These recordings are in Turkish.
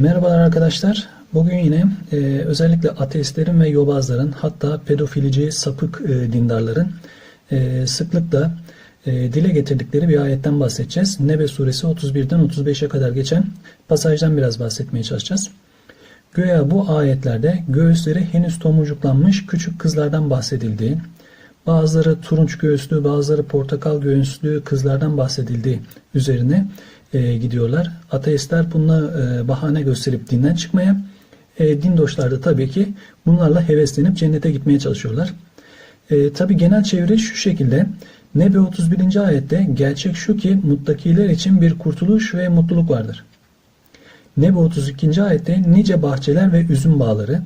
Merhabalar arkadaşlar. Bugün yine e, özellikle ateistlerin ve yobazların hatta pedofilici sapık e, dindarların e, sıklıkla e, dile getirdikleri bir ayetten bahsedeceğiz. Nebe suresi 31'den 35'e kadar geçen pasajdan biraz bahsetmeye çalışacağız. Göya bu ayetlerde göğüsleri henüz tomurcuklanmış küçük kızlardan bahsedildiği, bazıları turunç göğüslü, bazıları portakal göğüslü kızlardan bahsedildiği üzerine e, gidiyorlar. Ateistler bununla e, bahane gösterip dinden çıkmaya, e, dindoşlar da tabii ki bunlarla heveslenip cennete gitmeye çalışıyorlar. E, tabii genel çeviri şu şekilde. Nebe 31. ayette gerçek şu ki muttakiler için bir kurtuluş ve mutluluk vardır. Nebe 32. ayette nice bahçeler ve üzüm bağları.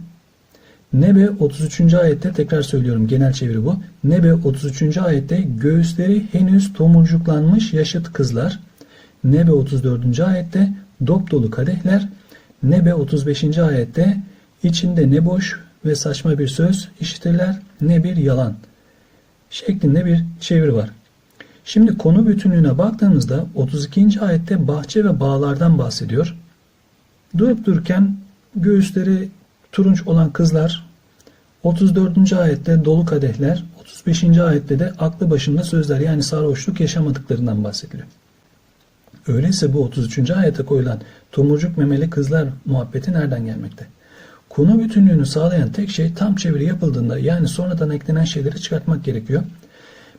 Nebe 33. ayette tekrar söylüyorum genel çeviri bu. Nebe 33. ayette göğüsleri henüz tomurcuklanmış yaşıt kızlar. Nebe 34. ayette dop dolu kadehler. Nebe 35. ayette içinde ne boş ve saçma bir söz işitirler ne bir yalan şeklinde bir çeviri var. Şimdi konu bütünlüğüne baktığımızda 32. ayette bahçe ve bağlardan bahsediyor. Durup dururken göğüsleri turunç olan kızlar 34. ayette dolu kadehler 35. ayette de aklı başında sözler yani sarhoşluk yaşamadıklarından bahsediliyor. Öyleyse bu 33. ayete koyulan tomurcuk memeli kızlar muhabbeti nereden gelmekte? Konu bütünlüğünü sağlayan tek şey tam çeviri yapıldığında yani sonradan eklenen şeyleri çıkartmak gerekiyor.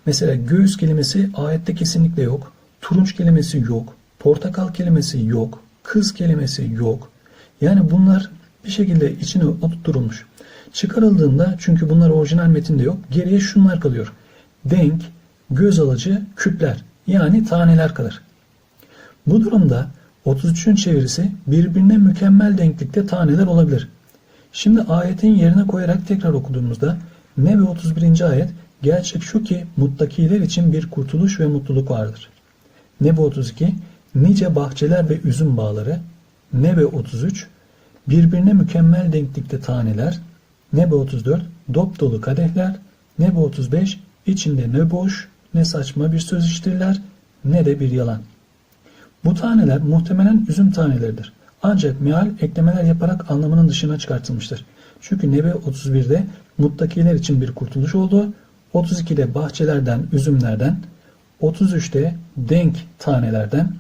Mesela göğüs kelimesi ayette kesinlikle yok. Turunç kelimesi yok. Portakal kelimesi yok. Kız kelimesi yok. Yani bunlar bir şekilde içine oturtulmuş. Çıkarıldığında çünkü bunlar orijinal metinde yok. Geriye şunlar kalıyor. Denk, göz alıcı, küpler yani taneler kalır. Bu durumda 33'ün çevirisi birbirine mükemmel denklikte taneler olabilir. Şimdi ayetin yerine koyarak tekrar okuduğumuzda Nebe 31. ayet gerçek şu ki muttakiler için bir kurtuluş ve mutluluk vardır. Nebe 32 nice bahçeler ve üzüm bağları Nebe 33 birbirine mükemmel denklikte taneler Nebe 34 dop dolu kadehler Nebe 35 içinde ne boş ne saçma bir söz işitirler ne de bir yalan. Bu taneler muhtemelen üzüm taneleridir. Ancak meal eklemeler yaparak anlamının dışına çıkartılmıştır. Çünkü Nebe 31'de muttakiler için bir kurtuluş oldu. 32'de bahçelerden, üzümlerden, 33'te denk tanelerden,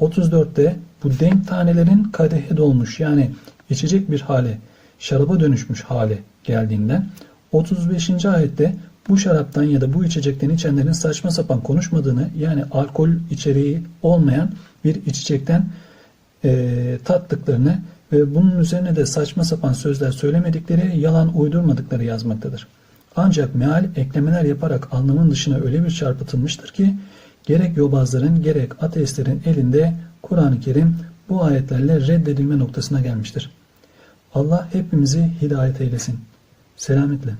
34'te bu denk tanelerin kadehe dolmuş yani içecek bir hale, şaraba dönüşmüş hale geldiğinden 35. ayette bu şaraptan ya da bu içecekten içenlerin saçma sapan konuşmadığını yani alkol içeriği olmayan bir içecekten e, tattıklarını ve bunun üzerine de saçma sapan sözler söylemedikleri, yalan uydurmadıkları yazmaktadır. Ancak meal eklemeler yaparak anlamın dışına öyle bir çarpıtılmıştır ki gerek yobazların gerek ateistlerin elinde Kur'an-ı Kerim bu ayetlerle reddedilme noktasına gelmiştir. Allah hepimizi hidayet eylesin. Selametle.